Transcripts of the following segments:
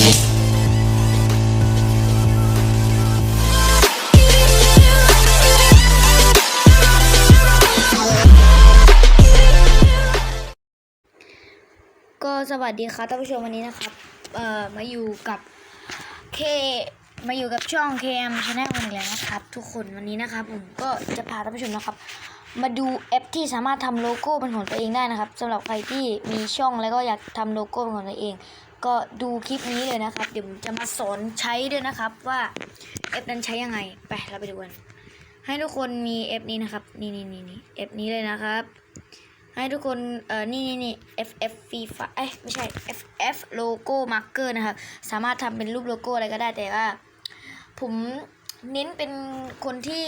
ก็สวัสดีครับท่านผู้ชมวันนี้นะครับ เอ่อมาอยู่กับเคมาอยู่กับช่อง KM Channel อีกแล้วนะครับ ทุกคนวันนี้นะครับ ผมก็จะพาท่านผู้ชมนะครับ มาดูแอปที่สามารถทำโลโก้เป็นของตัวเองได้นะครับสำหรับใครที่มีช่องแล้วก็อยากทำโลโก้เป็นของตัวเอง ก็ดูคลิปนี้เลยนะครับ เดี๋ยวจะมาสอนใช้ด้วยนะครับ ว่าแอปนั้นใช้ยังไง ไปเราไปดูกัน ให้ทุกคนมีแอปนี้นะครับ นี่นี่นี่นี่แอปนี้เลยนะครับ ให้ทุกคน เอ่อ นี่นี่นี่ FF FIFA เอ้ยไม่ใช่ FF logo marker นะครับ สามารถทำเป็นรูปโลโก้อะไรก็ได้แต่ว่า ผมเน้นเป็นคนที่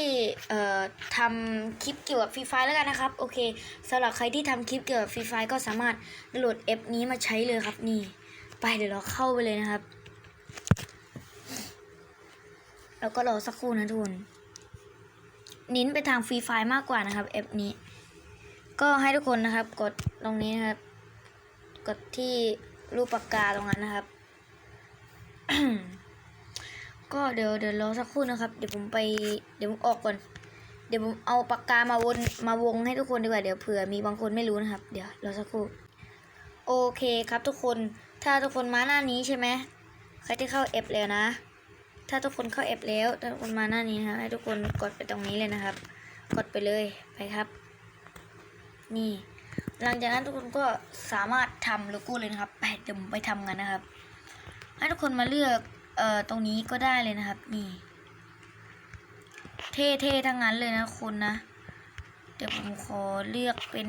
เอ่อทำคลิปเกี่ยวกับฟรีไฟแล้วกันนะครับ โอเคสำหรับใครที่ทำคลิปเกี่ยวกับฟรีไฟก็สามารถโหลดแอปนี้มาใช้เลยครับนี่ ไปเดี๋ยวเราเข้าไปเลยนะครับ แล้วก็รอสักครู่นะทุกคนเน้นไปทางฟรีไฟมากกว่านะครับแอปนี้ ก็ให้ทุกคนนะครับ กดตรงนี้นะครับ กดที่รูปปากกาตรงนั้นนะครับ ก็เดี๋ยวเดี๋ยวรอสักครู่นะครับ เดี๋ยวผมไปเดี๋ยวผมออกก่อนเดี๋ยวผมเอาปากกามาวนมาวงให้ทุกคนดีกว่าเดี๋ยวเผื่อมีบางคนไม่รู้นะครับ เดี๋ยวรอสักครู่ โอเคครับทุกคน ถ้าทุกคนมาหน้านี้ใช่ไหมใครที่เข้าเอฟแล้วนะ ถ้าทุกคนเข้าเอฟแล้ว ถ้าทุกคนมาหน้านี้นะให้ทุกคนกดไปตรงนี้เลยนะครับ กดไปเลย ไปครับ นี่ หลังจากนั้นทุกคนก็สามารถทำโลโก้เลยนะครับ ไปเดี๋ยวผมไปทำกันนะครับ ให้ทุกคนมาเลือกเอ่อตรงนี้ก็ได้เลยนะครับ นี่ เท่ๆทั้งนั้นเลยนะคุณนะ เดี๋ยวผมขอเลือกเป็น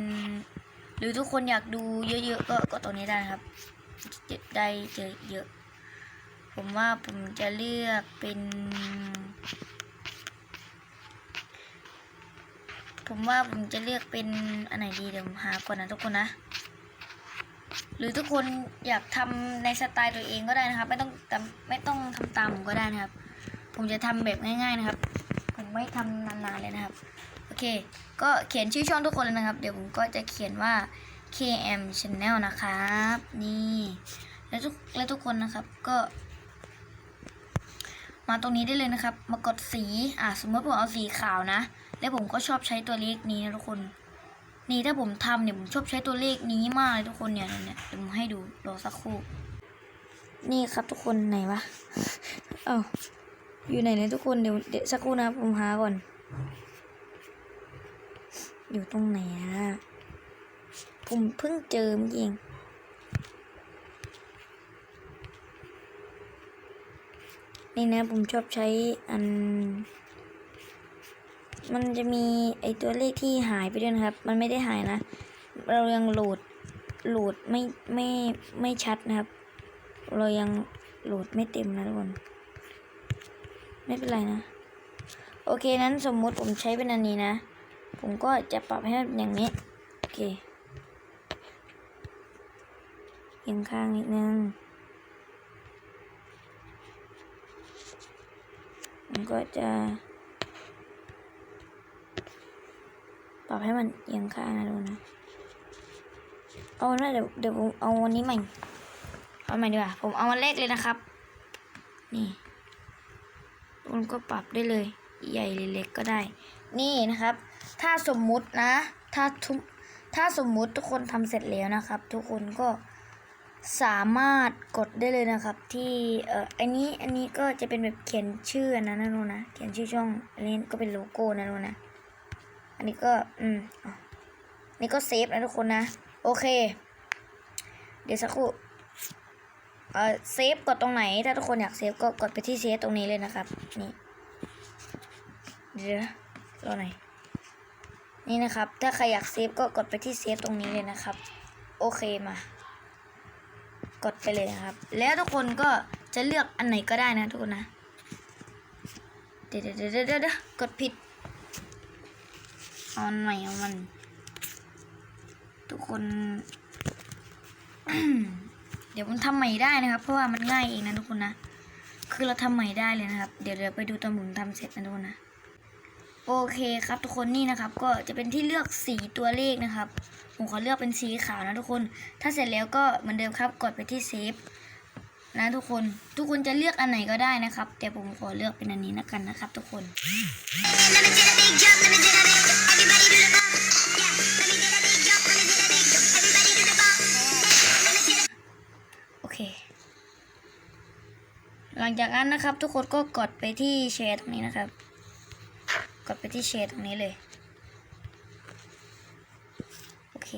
หรือทุกคนอยากดูเยอะๆก็ก็ตรงนี้ได้ครับได้เจอเยอะ ผมว่าผมจะเลือกเป็น ผมว่าผมจะเลือกเป็นอันไหนดีเดี๋ยวหาก่อนนะทุกคนนะ หรือทุกคนอยากทำในสไตล์ตัวเองก็ได้นะครับ ไม่ต้องไม่ต้องทำตามผมก็ได้นะครับ ผมจะทำแบบง่าย ๆนะครับ ผมไม่ทำนานๆเลยนะครับ เค ก็เขียนชื่อช่องทุกคนเลยนะครับ เดี๋ยวผมก็จะเขียนว่า KM Channel นะครับ นี่แล้วทุกแล้วทุกคนนะครับก็ มาตรงนี้ได้เลยนะครับ มากดสีอะสมมติผมเอาสีขาวนะ แล้วผมก็ชอบใช้ตัวเลขนี้นะทุกคน นี่ถ้าผมทำเนี่ยผมชอบใช้ตัวเลขนี้มากเลยทุกคนเนี่ยเนี่ยเดี๋ยวผมให้ดูรอสักครู่ นี่ครับทุกคนไหนวะเอ้าอยู่ไหนเนี่ยทุกคนเดี๋ยวเดี๋ยวสักครู่นะครับผมหาก่อน อยู่ตรงไหนอะผมเพิ่งเจอเมื่อกี้เองนี่นะผมชอบใช้อัน มันจะมีไอตัวเลขที่หายไปด้วยนะครับ มันไม่ได้หายนะ เรายังโหลดโหลดไม่ไม่ไม่ชัดนะครับ เรายังโหลดไม่เต็มนะทุกคน ไม่เป็นไรนะ โอเคนั้นสมมุติผมใช้เป็นอันนี้นะ ผมก็จะปรับให้มันอย่างนี้ โอเคเอียงข้างนิดนึงผมก็จะ ปรับให้มันเอียงข้างนะดูนะ เอาหน้เดี๋ยวเดี๋ยวผมเอาวันนี้ใหม่ เอาใหม่ดีกว่า ผมเอาวันแรกเลยนะครับ นี่คุณก็ปรับได้เลย ใหญ่หรือเล็กก็ได้ นี่นะครับ ถ้าสมมุตินะ ถ้าทุกถ้าสมมุติทุกคนทำเสร็จแล้วนะครับ ทุกคนก็สามารถกดได้เลยนะครับ ที่เอ่ออันนี้อันนี้ก็จะเป็นแบบเขียนชื่อนะนะนูนนะเขียนชื่อช่องอันนี้ก็เป็นโลโก้นะนูนนะอันนี้ก็อืมอะนี่ก็เซฟนะทุกคนนะ โอเค เดี๋ยวสักครู่เอ่อเซฟกดตรงไหน ถ้าทุกคนอยากเซฟก็กดไปที่เซฟตรงนี้เลยนะครับ นี่ เดี๋ยว นะรอหน่อยนี่นะครับ ถ้าใครอยากเซฟก็กดไปที่เซฟตรงนี้เลยนะครับ โอเคมา กดไปเลยนะครับ แล้วทุกคนก็จะเลือกอันไหนก็ได้นะทุกคนนะ เดี๋ยวเดี๋ยวเดี๋ยวเดี๋ยวกดผิดเอาใหม่เอามัน ทุกคน เดี๋ยวผมทำใหม่ได้นะครับ เพราะว่ามันง่ายเองนะทุกคนนะ คือเราทำใหม่ได้เลยนะครับ เดี๋ยวเดี๋ยวไปดูตอนผมทำเสร็จนะทุกคนนะ โอเคครับทุกคนนี่นะครับ ก็จะเป็นที่เลือกสีตัวเลขนะครับ ผมขอเลือกเป็นสีขาวนะทุกคน ถ้าเสร็จแล้วก็เหมือนเดิมครับ กดไปที่เซฟนะทุกคน ทุกคนจะเลือกอันไหนก็ได้นะครับ แต่ผมขอเลือกเป็นอันนี้นะกันนะครับ ทุกคน โอเค หลังจากนั้นนะครับ ทุกคนก็กดไปที่แชร์ตรงนี้นะครับ ดไปที่แชร์ตรงนี้เลย โอเค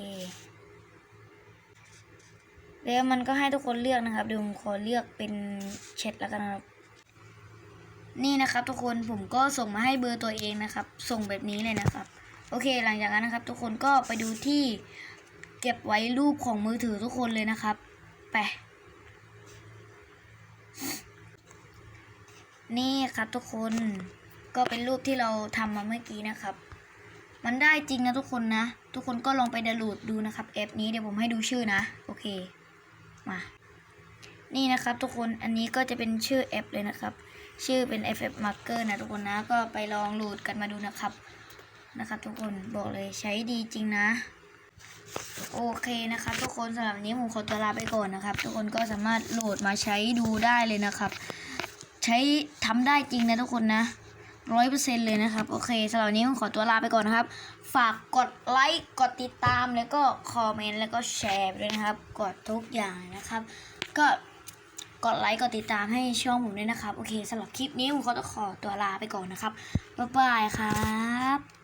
แล้วมันก็ให้ทุกคนเลือกนะครับเดี๋ยวผมขอเลือกเป็นแชทแล้วกันนะครับนี่นะครับทุกคนผมก็ส่งมาให้เบอร์ตัวเองนะครับ ส่งแบบนี้เลยนะครับ โอเค หลังจากนั้นนะครับ ทุกคนก็ไปดูที่เก็บไว้รูปของมือถือทุกคนเลยนะครับไปนี่ครับทุกคน ก็เป็นรูปที่เราทำมาเมื่อกี้นะครับ มันได้จริงนะทุกคนนะ ทุกคนก็ลองไปดาวน์โหลดดูนะครับแอปนี้เดี๋ยวผมให้ดูชื่อนะ โอเค มา นี่นะครับทุกคน อันนี้ก็จะเป็นชื่อแอปเลยนะครับ ชื่อเป็น FF Marker นะทุกคนนะ ก็ไปลองโหลดกันมาดูนะครับ นะครับ ทุกคน บอกเลยใช้ดีจริงนะโอเคนะครับทุกคนสำหรับวันนี้ผมขอตัวลาไปก่อนนะครับ ทุกคนก็สามารถโหลดมาใช้ดูได้เลยนะครับ ใช้ทำได้จริงนะทุกคนนะ ร้อยเปอร์เซ็นต์เลยนะครับ โอเคสำหรับวันนี้ผมขอตัวลาไปก่อนนะครับ ฝากกดไลค์กดติดตามแล้วก็คอมเมนต์แล้วก็แชร์ด้วยนะครับ กดทุกอย่างนะครับ ก็กดไลค์กดติดตามให้ช่องผมด้วยนะครับ โอเคสำหรับคลิปนี้ผมก็ต้องขอตัวลาไปก่อนนะครับบ๊ายบายครับ